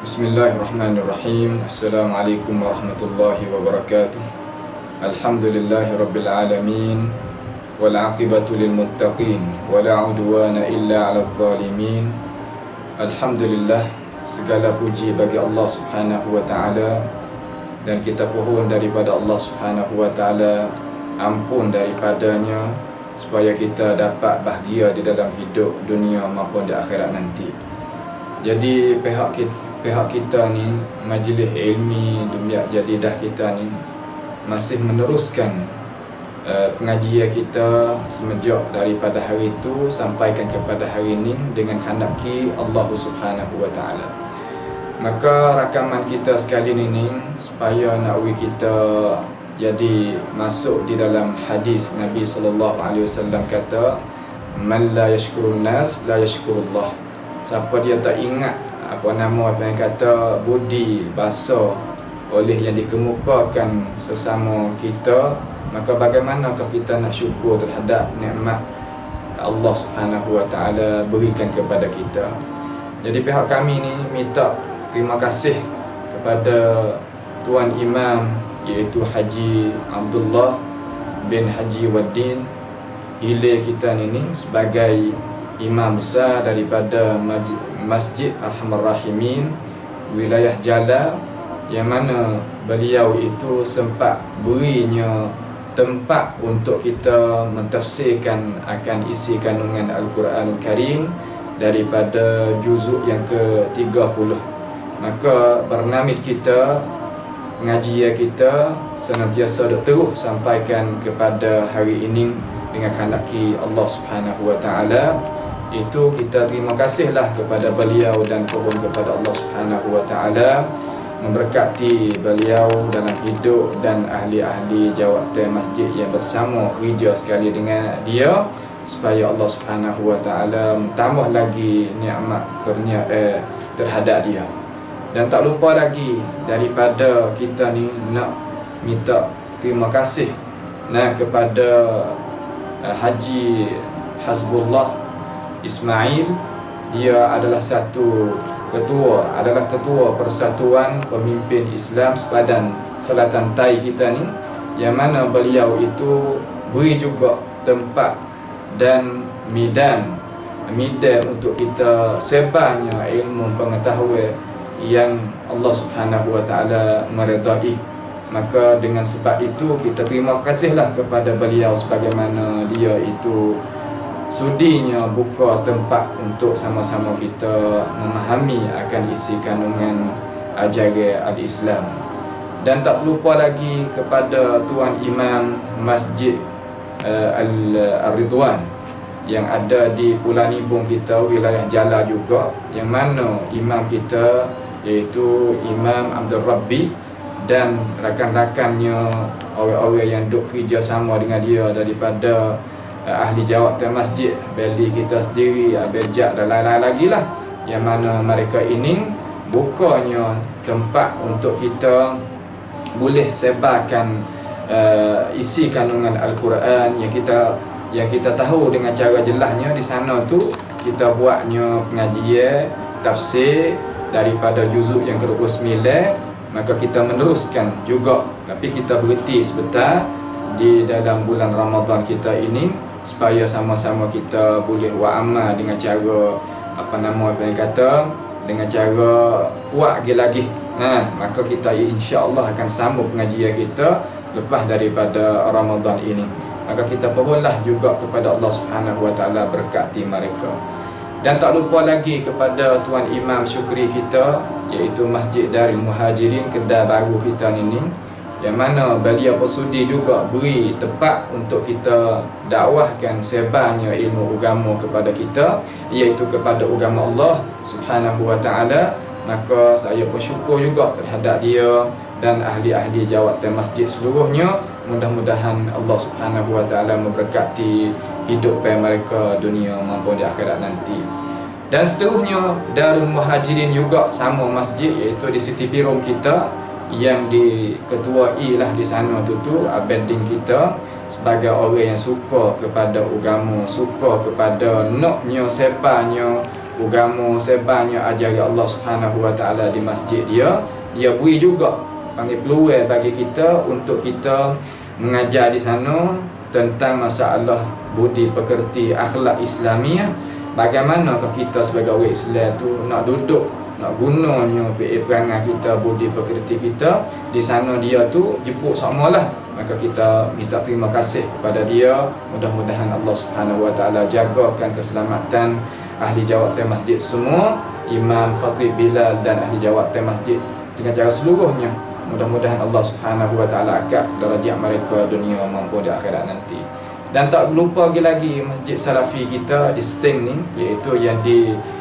Bismillahirrahmanirrahim. Assalamualaikum warahmatullahi wabarakatuh. Alhamdulillahi rabbil alamin. Wal'aqibatu lilmuttaqin Wala udwana illa ala zalimin. Alhamdulillah Segala puji bagi Allah subhanahu wa ta'ala. Dan kita pohon daripada Allah subhanahu wa ta'ala Ampun daripadanya Supaya kita dapat bahagia di dalam hidup dunia maupun di akhirat nanti. Jadi pihak kita pihak kita ni majlis ilmi dunia jadidah kita ni masih meneruskan uh, pengajian kita semenjak daripada hari itu sampaikan kepada hari ini dengan kandaki Allah Subhanahu wa taala. Maka rakaman kita sekali ini supaya nakwi kita jadi masuk di dalam hadis Nabi sallallahu alaihi wasallam kata man la yashkurun nas la yashkurullah. Siapa dia tak ingat apa nama apa yang kata budi bahasa oleh yang dikemukakan sesama kita maka bagaimanakah kita nak syukur terhadap nikmat Allah Subhanahu Wa Taala berikan kepada kita? Jadi pihak kami ni minta terima kasih kepada tuan imam iaitu Haji Abdullah bin Haji Waddin. Hilir kita ni sebagai imam besar daripada Masjid Arhamar Rahimin wilayah Jala yang mana beliau itu sempat berinya tempat untuk kita mentafsirkan akan isi kandungan Al-Quranul Karim daripada juzuk yang ke-30 maka bernamit kita pengajian kita senantiasa terus sampaikan kepada hari ini dengan kandaki Allah Subhanahu Wa Taala itu kita terima kasihlah kepada beliau dan pohon kepada Allah Subhanahu wa taala memberkati beliau dalam hidup dan ahli-ahli jawatan masjid yang bersama kerja sekali dengan dia supaya Allah Subhanahu wa taala tambah lagi nikmat kurnia eh, terhadap dia. Dan tak lupa lagi daripada kita ni nak minta terima kasih nah kepada uh, Haji Hasbullah Ismail dia adalah satu ketua adalah ketua persatuan pemimpin Islam sepadan selatan Tai kita ni yang mana beliau itu beri juga tempat dan midan midan untuk kita sebarnya ilmu pengetahuan yang Allah Subhanahu Wa Taala meredai. Maka dengan sebab itu kita terima kasihlah kepada beliau sebagaimana dia itu sudinya buka tempat untuk sama-sama kita memahami akan isi kandungan ajaran al-Islam. Dan tak lupa lagi kepada Tuan Imam Masjid uh, Al-Ridwan yang ada di Pulau Nibung kita, wilayah Jala juga yang mana imam kita iaitu Imam Abdul Rabbi dan rakan-rakannya orang-orang yang duk kerja sama dengan dia daripada uh, ahli jawatan masjid beli kita sendiri uh, berjak dan lain-lain lagi lah. Yang mana mereka ini bukanya tempat untuk kita boleh sebarkan uh, isi kandungan Al-Quran yang kita yang kita tahu dengan cara jelasnya di sana tu kita buatnya pengajian tafsir daripada juzuk yang ke-29. Maka kita meneruskan juga. Tapi kita berhenti sebentar di dalam bulan Ramadan kita ini supaya sama-sama kita boleh wa'amal dengan cara apa nama apa yang kata dengan cara kuat lagi lagi. Nah maka kita insya-Allah akan sambung pengajian kita lepas daripada Ramadan ini. Maka kita pohonlah juga kepada Allah Subhanahu wa taala berkati mereka. Dan tak lupa lagi kepada tuan imam syukri kita iaitu Masjid Darul Muhajirin kedai baru kita ini yang mana beliau bersudi juga beri tempat untuk kita dakwahkan sebarnya ilmu agama kepada kita iaitu kepada agama Allah Subhanahu wa taala. Maka saya bersyukur juga terhadap dia dan ahli-ahli jawatan masjid seluruhnya. Mudah-mudahan Allah Subhanahu wa taala memberkati hidup mereka dunia maupun di akhirat nanti. Dan seterusnya Darul Muhajirin juga sama masjid iaitu di sisi birum kita yang diketuai lah di sana tu tu abeding kita sebagai orang yang suka kepada agama suka kepada naknya sepanya agama sebanyak ajaran Allah Subhanahu Wa Taala di masjid dia. Dia beri juga panggil peluang bagi kita untuk kita mengajar di sana tentang masalah budi pekerti akhlak Islamiah. Bagaimanakah kita sebagai orang Islam tu nak duduk nak gunanya perangai kita budi pekerti kita di sana dia tu jemput sama lah. Maka kita minta terima kasih kepada dia. Mudah-mudahan Allah Subhanahu Wa Taala jagakan keselamatan ahli jawatan masjid semua imam khatib bilal dan ahli jawatan masjid dengan cara seluruhnya. Mudah-mudahan Allah Subhanahu Wa Taala angkat darjat mereka dunia maupun di akhirat nanti. Dan tak lupa lagi lagi masjid salafi kita di Sting ni iaitu yang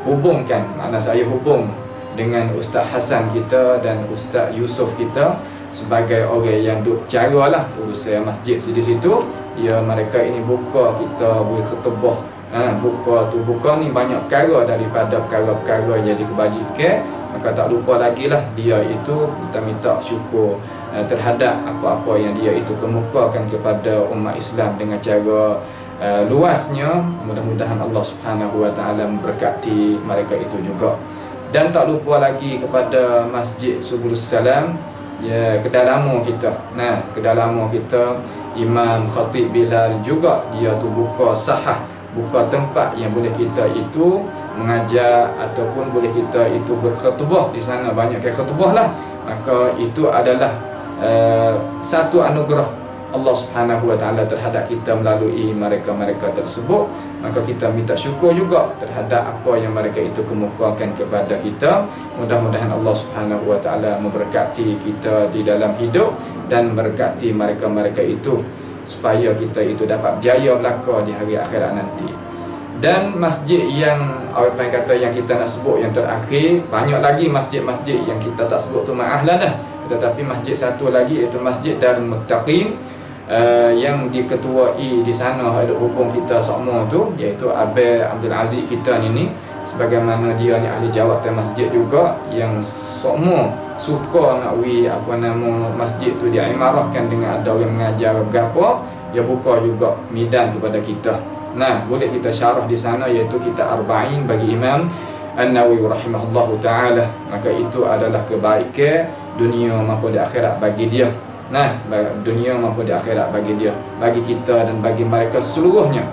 dihubungkan makna saya hubung dengan Ustaz Hasan kita dan Ustaz Yusof kita sebagai orang yang duk lah urusan masjid di situ ya mereka ini buka kita beri ketebah ha, buka tu buka ni banyak perkara daripada perkara-perkara yang dikebajikan. Maka tak lupa lagi lah dia itu kita minta syukur uh, terhadap apa-apa yang dia itu kemukakan kepada umat Islam dengan cara uh, luasnya mudah-mudahan Allah Subhanahu Wa Taala memberkati mereka itu juga. Dan tak lupa lagi kepada Masjid Subulus Salam ya kedalamu kita. Nah kedalamu kita imam khatib bilal juga dia tu buka sahah buka tempat yang boleh kita itu mengajar ataupun boleh kita itu berkhutbah di sana. Banyak ke khutbah lah maka itu adalah uh, satu anugerah Allah Subhanahu Wa Taala terhadap kita melalui mereka-mereka tersebut maka kita minta syukur juga terhadap apa yang mereka itu kemukakan kepada kita. Mudah-mudahan Allah Subhanahu Wa Taala memberkati kita di dalam hidup dan memberkati mereka-mereka itu supaya kita itu dapat berjaya belaka di hari akhirat nanti. Dan masjid yang apa yang kata yang kita nak sebut yang terakhir banyak lagi masjid-masjid yang kita tak sebut tu maaf lah dah. Tetapi masjid satu lagi iaitu masjid Darul Muttaqin uh, yang diketuai di sana ada hubung kita semua tu iaitu Abel Abdul Aziz kita ni ni sebagaimana dia ni ahli jawatan masjid juga yang semua suka nak wi apa nama masjid tu dia imarahkan dengan ada orang mengajar gapo dia buka juga midan kepada kita. Nah boleh kita syarah di sana iaitu kita arba'in bagi imam An-Nawawi rahimahullahu taala. Maka itu adalah kebaikan dunia maupun di akhirat bagi dia nah dunia maupun di akhirat bagi dia bagi kita dan bagi mereka seluruhnya.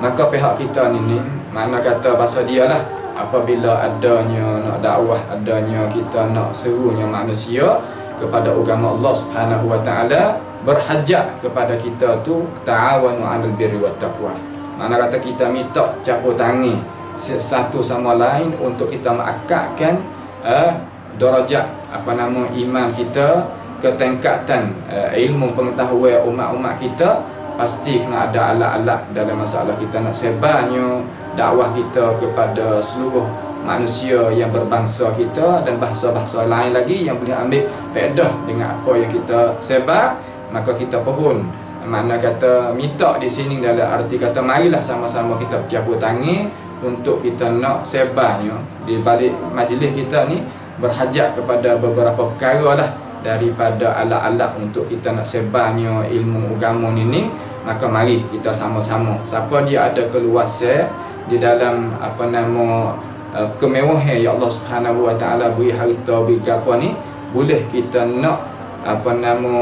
Maka pihak kita ni ni mana kata bahasa dia lah. Apabila adanya nak dakwah adanya kita nak serunya manusia kepada agama Allah Subhanahu wa taala berhajat kepada kita tu ta'awanu 'alal birri wat taqwa. Mana kata kita minta capur tangan satu sama lain untuk kita mengakadkan eh, darajat apa nama iman kita ketingkatan uh, ilmu pengetahuan umat-umat kita pasti kena ada alat-alat dalam masalah kita. Nak sebarnya dakwah kita kepada seluruh manusia yang berbangsa kita dan bahasa-bahasa lain lagi yang boleh ambil faedah dengan apa yang kita sebar maka kita pohon. Mana kata minta di sini dalam arti kata marilah sama-sama kita bercampur tangan untuk kita nak sebarnya. Di balik majlis kita ni berhajat kepada beberapa perkara lah daripada alat-alat untuk kita nak sebarnya ilmu agama ni ni maka mari kita sama-sama. Siapa dia ada keluasan di dalam apa nama uh, kemewahan yang Allah Subhanahu Wa Taala beri harta beri apa ni boleh kita nak apa nama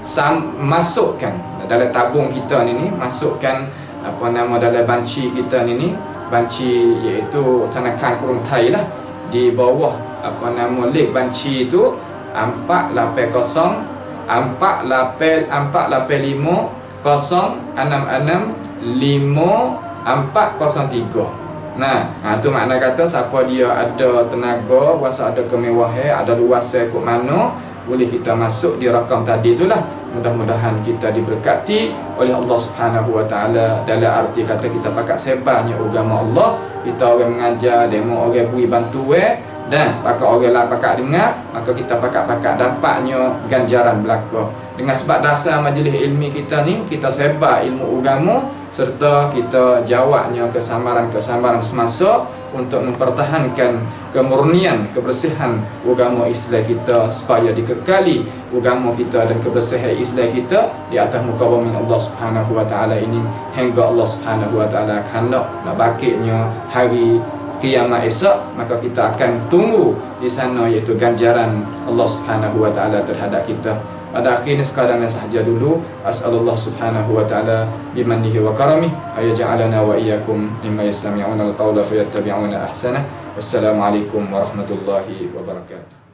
sam, masukkan dalam tabung kita ni ni masukkan apa nama dalam banci kita ni ni banci iaitu tanakan kurung tai lah di bawah apa nama lek banci itu empat lapan kosong empat lapan empat lapan lima kosong enam enam lima empat kosong tiga. Nah, ha, tu makna kata siapa dia ada tenaga, kuasa ada kemewahan, ada luas ikut mana, boleh kita masuk di rakam tadi itulah. Mudah-mudahan kita diberkati oleh Allah Subhanahu Wa Taala. Dalam arti kata kita pakai sebarnya agama Allah, kita orang mengajar, demo orang beri bantuan dan pakak orang lah pakak dengar maka kita pakak-pakak dapatnya ganjaran belaka. Dengan sebab dasar majlis ilmi kita ni kita sebar ilmu agama serta kita jawabnya kesamaran-kesamaran semasa untuk mempertahankan kemurnian kebersihan agama Islam kita supaya dikekali agama kita dan kebersihan Islam kita di atas muka bumi Allah Subhanahu wa taala ini. Hingga Allah Subhanahu wa taala akan nak bakitnya hari kiamat esok maka kita akan tunggu di sana iaitu ganjaran Allah Subhanahu wa taala terhadap kita. Pada akhirnya sekarang sahaja dulu. Asallallahu subhanahu wa ta'ala bimannihi wa karamih ayaj'alana wa iyyakum mimma yastami'una al-qawla fayattabi'una ahsana. Wassalamu alaikum warahmatullahi wabarakatuh